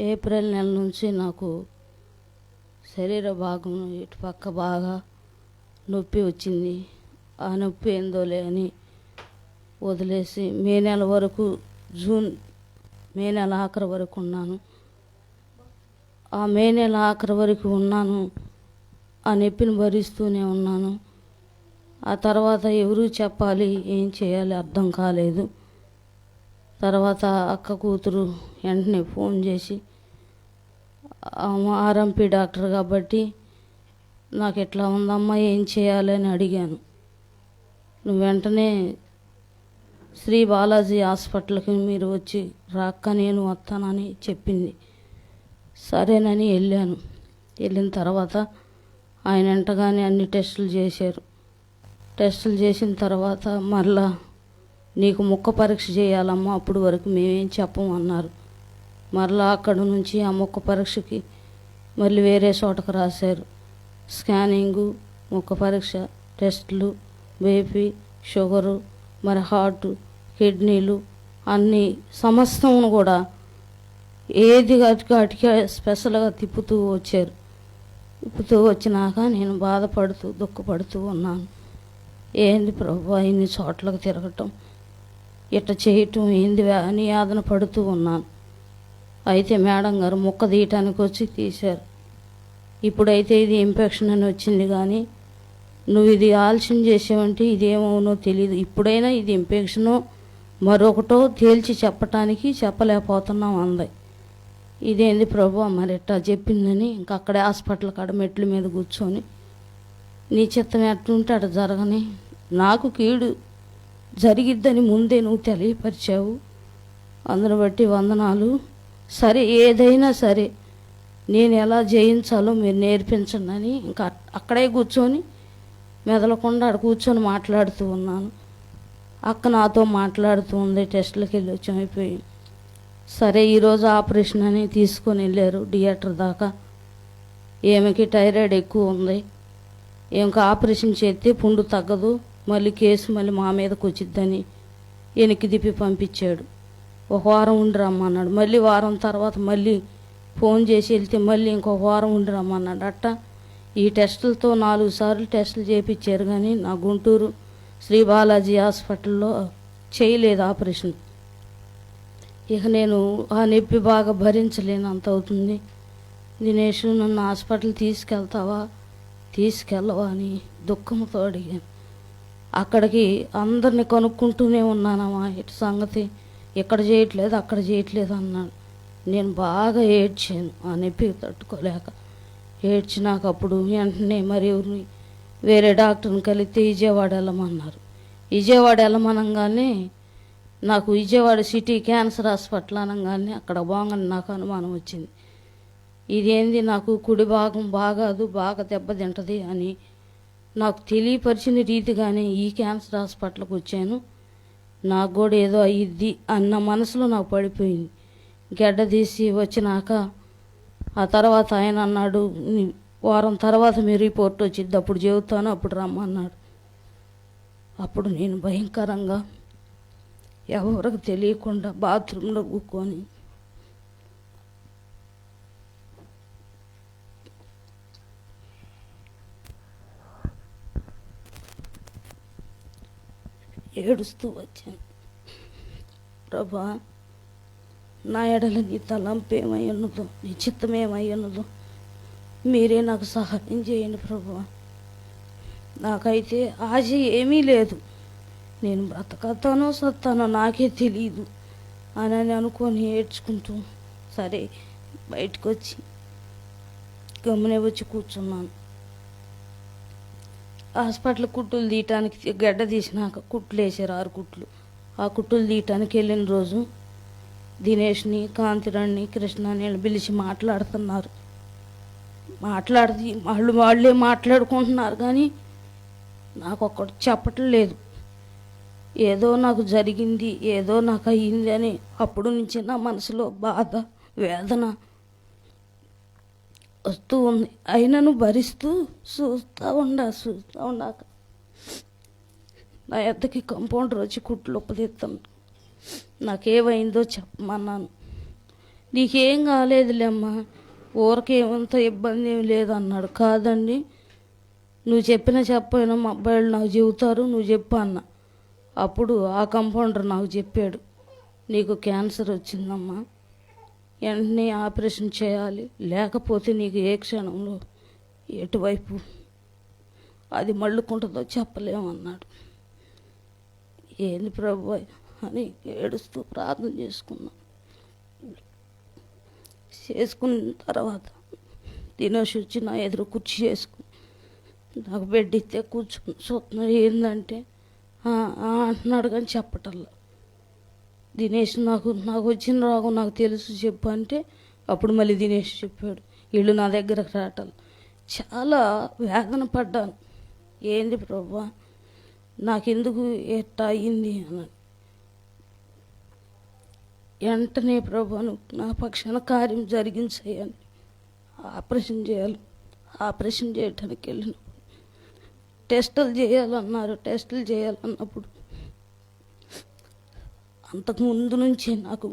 April నెల నుంచి నాకు శరీర భాగం ఇటు పక్క బాగా నొప్పి వచ్చింది. ఆ నొప్పి ఏందోలే అని వదిలేసి మే నెల వరకు జూన్ మే నెల ఆఖరి వరకు ఉన్నాను. ఆ మే నెల ఆఖరి వరకు ఉన్నాను. ఆ నొప్పిని భరిస్తూనే ఉన్నాను. ఆ తర్వాత ఎవరు చెప్పాలి ఏం చేయాలి అర్థం కాలేదు. తర్వాత అక్క కూతురు వెంటనే ఫోన్ చేసి ఆర్ఎంపీ డాక్టర్ కాబట్టి నాకు ఎట్లా ఉందమ్మా ఏం చేయాలి? అని అడిగాను. నువ్వు వెంటనే శ్రీ బాలాజీ హాస్పిటల్కి మీరు వచ్చి రాక్క నేను వస్తానని చెప్పింది. సరేనని వెళ్ళాను. వెళ్ళిన తర్వాత ఆయన వెంటగానే అన్ని టెస్టులు చేశారు. టెస్టులు చేసిన తర్వాత మళ్ళా నీకు ముక్క పరీక్ష చేయాలమ్మా అప్పుడు వరకు మేమేం చెప్పము అన్నారు. మరలా అక్కడ నుంచి ఆ ముక్క పరీక్షకి మళ్ళీ వేరే చోటకు రాశారు. స్కానింగు ముక్క పరీక్ష టెస్టులు బీపీ షుగరు మరి హార్ట్ కిడ్నీలు అన్ని సమస్తమును కూడా ఏది అటుగా స్పెషల్గా తిప్పుతూ వచ్చారు. తిప్పుతూ వచ్చినాక నేను బాధపడుతూ దుఃఖపడుతూ ఉన్నాను. ఏంది ప్రభు ఇన్ని చోట్లకు తిరగటం? ఇట్ట చేయటం ఏంది అని యాదన పడుతూ ఉన్నాను. అయితే మేడం గారు ముక్క తీయటానికి వచ్చి తీశారు. ఇప్పుడైతే ఇది ఇన్ఫెక్షన్ అని వచ్చింది కానీ నువ్వు ఇది ఆలస్యం చేసావంటే ఇదేమవునో తెలియదు ఇప్పుడైనా ఇది ఇన్ఫెక్షనో మరొకటో తేల్చి చెప్పటానికి చెప్పలేకపోతున్నాం అంది. ఇదేంది ప్రభు మరి ఎట్టా చెప్పిందని ఇంకా అక్కడే హాస్పిటల్ కాడ మెట్ల మీద కూర్చొని నీ చిత్తం ఎట్లుంటే అటు జరగని నాకు కీడు జరిగిద్దని ముందే నువ్వు తెలియపరిచావు. అందును బట్టి వందనాలు. సరే ఏదైనా సరే నేను ఎలా జయించాలో మీరు నేర్పించండి అని ఇంకా అక్కడే కూర్చొని మెదలకుండా అక్కడ కూర్చొని మాట్లాడుతూ ఉన్నాను. అక్క నాతో మాట్లాడుతూ ఉంది టెస్టులకి వెళ్ళి వచ్చి అయిపోయి సరే ఈరోజు ఆపరేషన్ అని తీసుకొని వెళ్ళారు థియేటర్ దాకా. ఏమికి థైరాయిడ్ ఎక్కువ ఉంది. ఏమికి ఆపరేషన్ చేస్తే పుండు తగ్గదు. మళ్ళీ కేసు మళ్ళీ మా మీదకి వచ్చిద్దని వెనక్కి దిప్పి పంపించాడు. ఒక వారం ఉండి రమ్మన్నాడు మళ్ళీ వారం తర్వాత మళ్ళీ ఫోన్ చేసి వెళ్తే మళ్ళీ ఇంకొక వారం ఉండి రమ్మన్నాడు అట్ట ఈ టెస్టులతో నాలుగు సార్లు టెస్టులు చేయించారు కానీ నా గుంటూరు శ్రీ బాలాజీ హాస్పిటల్లో చేయలేదు ఆపరేషన్. ఇక నేను ఆ నొప్పి బాగా భరించలేనంత అవుతుంది. దినేష్ నన్ను హాస్పిటల్ తీసుకెళ్తావా? తీసుకెళ్ళవా అని దుఃఖంతో అడిగాను. అక్కడికి అందరిని కనుక్కుంటూనే ఉన్నానమ్మా. ఇటు సంగతి? ఇక్కడ చేయట్లేదు అక్కడ చేయట్లేదు అన్నాడు. నేను బాగా ఏడ్చాను ఆ నొప్పి తట్టుకోలేక. ఏడ్చినాక అప్పుడు వెంటనే మరి వేరే డాక్టర్ని కలిస్తే విజయవాడ వెళ్ళమన్నారు. విజయవాడ వెళ్ళమనగానే నాకు విజయవాడ సిటీ క్యాన్సర్ హాస్పిటల్ అనగానే అక్కడ బాగుందని నాకు అనుమానం వచ్చింది. ఇదేంది నాకు కుడి భాగం బాగాదు బాగా దెబ్బతింటది అని నాకు తెలియపరిచిన రీతిగానే ఈ క్యాన్సర్ హాస్పిటల్కి వచ్చాను నాకు కూడా ఏదో అయ్యిద్ది అన్న మనసులో నాకు పడిపోయింది. గడ్డ తీసి వచ్చినాక ఆ తర్వాత ఆయన అన్నాడు వారం తర్వాత మీ రిపోర్ట్ వచ్చింది అప్పుడు చెబుతాను అప్పుడు రమ్మన్నాడు. అప్పుడు నేను భయంకరంగా ఎవరికి తెలియకుండా బాత్రూంలో కూకొని ఏడుస్తూ వచ్చాను. ప్రభా నా ఎడల నీ తలంపు ఏమై ఉన్నదో నీ చిత్తం ఉన్నదో మీరే నాకు సహాయం చేయండి ప్రభా. నాకైతే ఆశ ఏమీ లేదు. నేను బ్రతకతానో సత్తానో నాకే తెలియదు అని అని అనుకొని ఏడ్చుకుంటూ సరే బయటకు వచ్చి గమనే వచ్చి కూర్చున్నాను. హాస్పిటల్ కుట్టులు తీయటానికి గడ్డ తీసినాక కుట్లు వేసారు ఆరు కుట్లు. ఆ కుట్టులు తీయటానికి వెళ్ళిన రోజు దినేష్ని కాంతిరాణ్ణి కృష్ణని పిలిచి మాట్లాడుతున్నారు. మాట్లాడి వాళ్ళు వాళ్ళే మాట్లాడుకుంటున్నారు కానీ నాకు ఒక్కటి చెప్పటం లేదు. ఏదో నాకు జరిగింది ఏదో నాకు అయ్యింది అని అప్పుడు నుంచి నా మనసులో బాధ వేదన వస్తూ ఉంది. అయినను భరిస్తూ చూస్తూ ఉండా చూస్తూ ఉండాక నా ఎద్దకి కంపౌండర్ వచ్చి కుట్లు ఉప్పదీస్తాను నాకేమైందో చెప్పమన్నాను. నీకేం కాలేదులేమ్మా ఊరకేమంత ఇబ్బంది ఏం లేదన్నాడు కాదండి నువ్వు చెప్పిన చెప్పైనా మా అబ్బాయిలు నాకు చెబుతారు నువ్వు చెప్పు అన్న. అప్పుడు ఆ కంపౌండర్ నాకు చెప్పాడు. నీకు క్యాన్సర్ వచ్చిందమ్మా. వెంటనే ఆపరేషన్ చేయాలి. లేకపోతే నీకు ఏ క్షణంలో ఎటువైపు అది మళ్ళుకుంటుందో చెప్పలేమన్నాడు ఏంది ప్రభు అని ఏడుస్తూ ప్రార్థన చేసుకున్నాం. చేసుకున్న తర్వాత దినేష్ వచ్చి నా ఎదురు కుర్చీ చేసుకుని నాకు బెడ్ ఇస్తే కూర్చుని చూస్తున్నా ఏంటంటే అంటున్నాడు కానీ చెప్పటల్లా దినేష్ నాకు నాకు వచ్చిన రోగం నాకు తెలుసు చెప్పు అంటే అప్పుడు మళ్ళీ దినేష్ చెప్పాడు. వీళ్ళు నా దగ్గరకు రావటం. చాలా వేదన పడ్డాను. ఏంది ప్రభా నాకెందుకు ఎట్టా అయింది అని. వెంటనే ప్రభాను నా పక్షాన కార్యం జరిగించాయని ఆపరేషన్ చేయాలి. ఆపరేషన్ చేయటానికి వెళ్ళినప్పుడు. టెస్టులు చేయాలన్నారు. టెస్టులు చేయాలన్నప్పుడు అంతకు ముందు నుంచి నాకు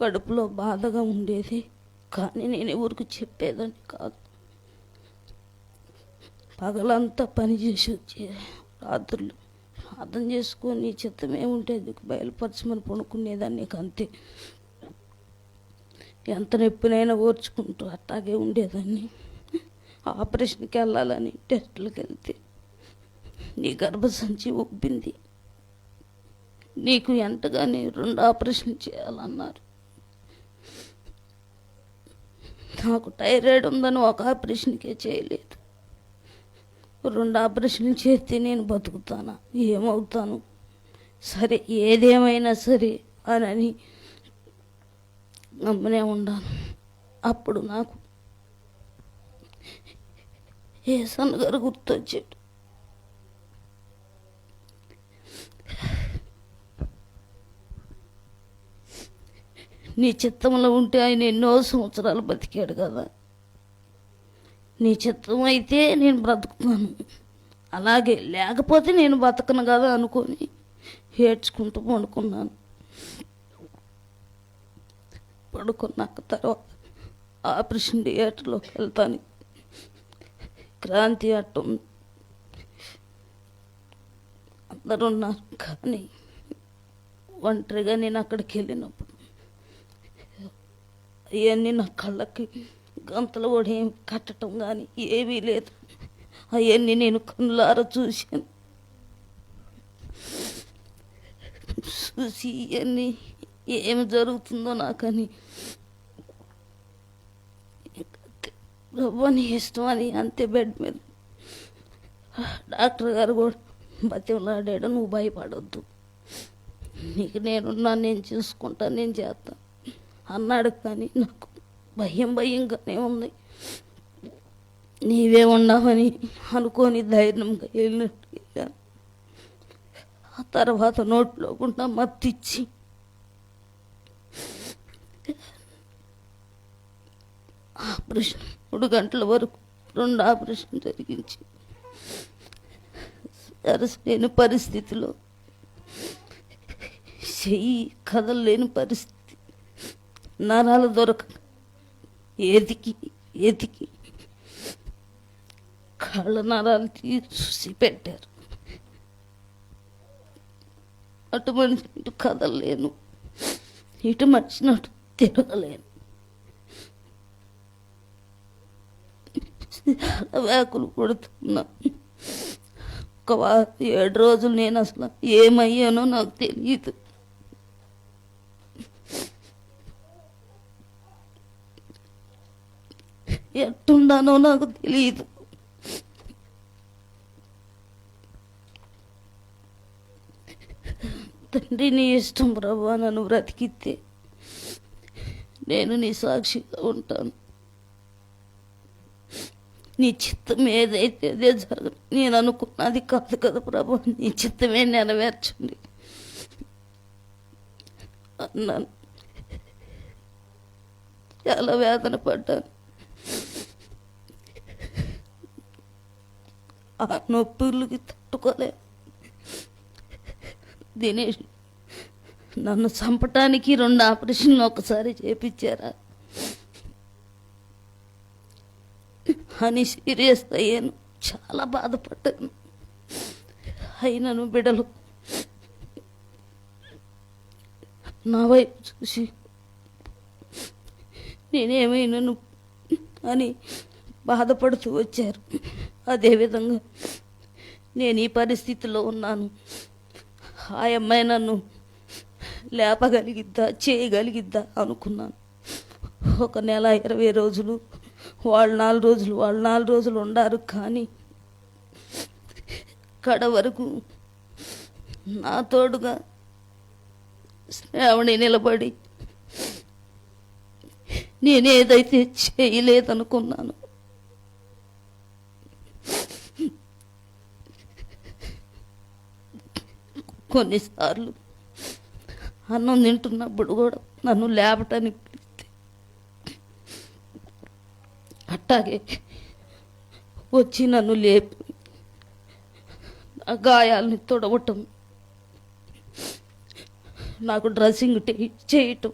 కడుపులో బాధగా ఉండేది కానీ నేను ఎవరికి చెప్పేదని కాదు. పగలంతా పని చేసి వచ్చి రాత్రులు ప్రార్థన చేసుకొని చిత్తం ఏముంటే అది బయలుపరచమని పడుకునేదాన్ని నీకు అంతే. ఎంత నొప్పినైనా ఓర్చుకుంటూ అట్టాగే ఉండేదాన్ని. ఆపరేషన్కి వెళ్ళాలని టెస్టులకు వెళ్తే నీ గర్భసంచి ఉబ్బింది నీకు ఎంతగానే రెండు ఆపరేషన్ చేయాలన్నారు. నాకు థైరాయిడ్ ఉందని ఒక ఆపరేషన్కే చేయలేదు. రెండు ఆపరేషన్లు చేస్తే నేను బతుకుతానా? ఏమవుతాను? సరే ఏదేమైనా సరే అని నమ్మనే ఉండాను అప్పుడు నాకు ఏ సన్నగారు గుర్తొచ్చాడు నీ చిత్తంలో ఉంటే ఆయన ఎన్నో సంవత్సరాలు బతికాడు కదా. నీ చిత్తం అయితే నేను బ్రతుకుతాను. అలాగే లేకపోతే నేను బతకను కదా అనుకొని ఏడ్చుకుంటూ పడుకున్నాను. పడుకున్నాక తర్వాత ఆపరేషన్ థియేటర్లోకి వెళ్తాను. క్రాంతి అట్టు అందరూ ఉన్నారు కానీ ఒంటరిగా నేను అక్కడికి వెళ్ళినప్పుడు అవన్నీ నా కళ్ళకి గంతలు కూడా ఏం కట్టడం కానీ ఏమీ లేదు. అవన్నీ నేను కళ్ళారా చూశాను. చూసి ఇవన్నీ ఏమి జరుగుతుందో నాకని రవ్వని ఇష్టం అని అంతే బెడ్ మీద. డాక్టర్ గారు కూడా బతిమలాడాడు నువ్వు భయపడొద్దు. నీకు నేనున్నా నేను చూసుకుంటా నేను చేస్తాను అన్నాడు కానీ నాకు భయం భయంగానే ఉంది. నీవే ఉండవని అనుకొని ధైర్యంగా వెళ్ళినట్టు వెళ్ళాను ఆ తర్వాత నోట్లో గుండా మత్తిచ్చి ఆపరేషన్ మూడు గంటల వరకు రెండు ఆపరేషన్ జరిగించి. సరసలేని పరిస్థితిలో చెయ్యి కదలలేని పరిస్థితి. నరాలు దొరక ఎదికి ఎదికి కళ్ళ నరాలు తీసి పెట్టారు. అటు మనిషి ఇటు కదలలేను ఇటు మనిషినట్టు తిరగలేను. వ్యాకులు పడుతున్నా ఒక ఏడు రోజులు నేను అసలు ఏమయ్యానో నాకు తెలియదు ఎట్టుండానో నాకు తెలియదు తండ్రి నీ ఇష్టం ప్రభా నన్ను బ్రతికితే. నేను నీ సాక్షిగా ఉంటాను. నీ చిత్తం ఏదైతే అదే జరగదు నేను అనుకున్నది కాదు కదా ప్రభు. నీ చిత్తమే నెరవేర్చండి. అన్నాను. చాలా వేదన పడ్డాను. ఆ నొప్పులకి తట్టుకోలే. దినేష్ నన్ను చంపటానికి రెండు ఆపరేషన్లు ఒకసారి చేపించారా? అని సీరియస్ అయ్యాను. చాలా బాధపడ్డాను. అయినను బిడలు నా వైపు చూసి నేనేమైనాను అని బాధపడుతూ వచ్చారు. అదేవిధంగా నేను ఈ పరిస్థితిలో ఉన్నాను. ఆ అమ్మాయి నన్ను లేపగలిగిద్దా చేయగలిగిద్దా అనుకున్నాను. ఒక నెల ఇరవై రోజులు వాళ్ళు నాలుగు రోజులు వాళ్ళు నాలుగు రోజులు ఉండారు కానీ కడ వరకు నా తోడుగా శ్రావణి నిలబడి నేనేదైతే చేయలేదనుకున్నాను కొన్నిసార్లు అన్నం తింటున్నప్పుడు కూడా నన్ను లేపటానికి అట్టాగే వచ్చి నన్ను లేపి నా గాయాలని తొడవటం నాకు డ్రెస్సింగ్ టే- చేయటం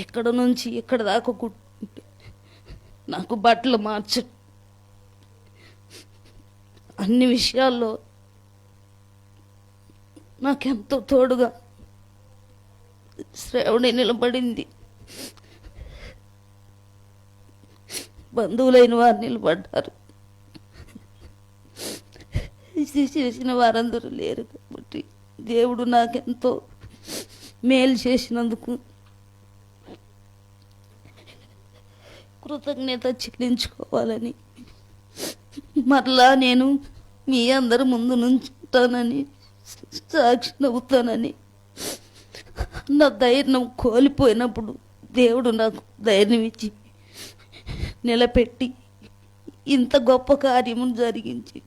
ఇక్కడ నుంచి ఇక్కడ దాకా నాకు బట్టలు మార్చడం అన్ని విషయాల్లో నాకెంతో తోడుగా శ్రేవణి నిలబడింది. బంధువులైన వారు నిలబడ్డారు. చేసిన వారందరూ లేరు కాబట్టి దేవుడు నాకెంతో మేలు చేసినందుకు కృతజ్ఞత చెల్లించుకోవాలని మరలా నేను మీ అందరి ముందు నుంచుంటానని సాక్షి నవ్వుతానని నా ధైర్యం కోల్పోయినప్పుడు దేవుడు నాకు ధైర్యం ఇచ్చి నిలబెట్టి ఇంత గొప్ప కార్యము జరిగించి.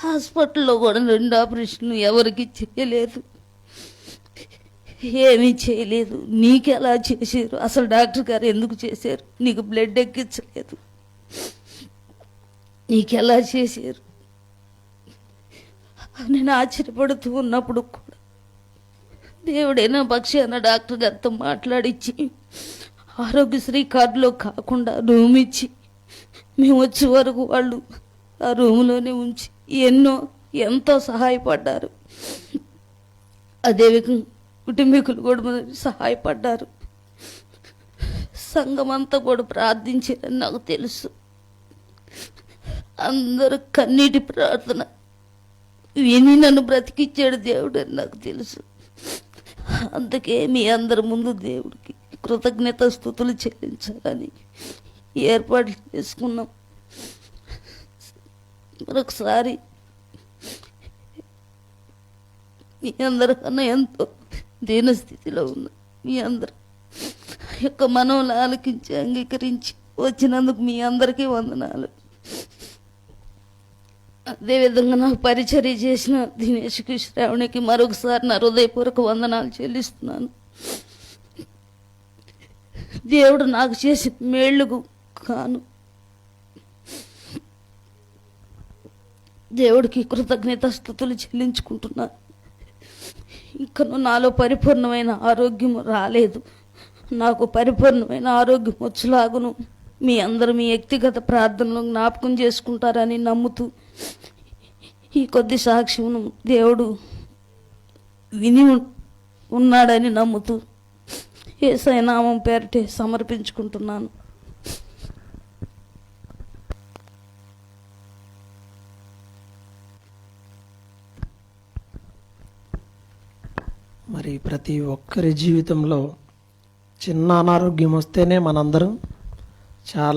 హాస్పిటల్లో కూడా రెండు ఆపరేషన్ ఎవరికి చేయలేదు. ఏమీ చేయలేదు. నీకెలా చేశారు? అసలు డాక్టర్ గారు ఎందుకు చేశారు? నీకు బ్లడ్ ఎక్కించలేదు. నీకెలా చేశారు? నేను ఆశ్చర్యపడుతూ ఉన్నప్పుడు కూడా దేవుడైనా పక్షి అన్న డాక్టర్ గారితో మాట్లాడించి ఆరోగ్యశ్రీ కార్డులో కాకుండా రూమ్ ఇచ్చి మేము వచ్చే వరకు వాళ్ళు ఆ రూమ్లోనే ఉంచి ఎన్నో ఎంతో సహాయపడ్డారు. అదేవిధంగా కుటుంబీకులు కూడా సహాయపడ్డారు. సంఘం అంతా కూడా ప్రార్థించారని నాకు తెలుసు. అందరూ కన్నీటి ప్రార్థన విని నన్ను బ్రతికిచ్చాడు దేవుడు అని నాకు తెలుసు. అందుకే మీ అందరి ముందు దేవుడికి కృతజ్ఞత స్థుతులు చెల్లించాలని ఏర్పాట్లు చేసుకున్నాం. మరొకసారి మీ అందరికన్నా ఎంతో దీనస్థితిలో ఉన్న మీ అందరు యొక్క మనవులు ఆలకించి అంగీకరించి వచ్చినందుకు మీ అందరికీ వందనాలు. అదేవిధంగా నాకు పరిచర్య చేసిన దినేష్కి శ్రావణికి మరొకసారి నా హృదయపూర్వక వందనాలు చెల్లిస్తున్నాను. దేవుడు నాకు చేసి మేళ్ళుకు కాను. దేవుడికి కృతజ్ఞత స్థుతులు చెల్లించుకుంటున్నాను ఇంకను నాలో పరిపూర్ణమైన ఆరోగ్యం రాలేదు. నాకు పరిపూర్ణమైన ఆరోగ్యం వచ్చేలాగును. మీ అందరూ మీ వ్యక్తిగత ప్రార్థనలు జ్ఞాపకం చేసుకుంటారని నమ్ముతూ ఈ కొద్ది సాక్ష్యమును దేవుడు విని ఉన్నాడని నమ్ముతూ ఏసై నామం పేరటే సమర్పించుకుంటున్నాను. మరి ప్రతి ఒక్కరి జీవితంలో చిన్న అనారోగ్యం వస్తేనే మనందరం చాలా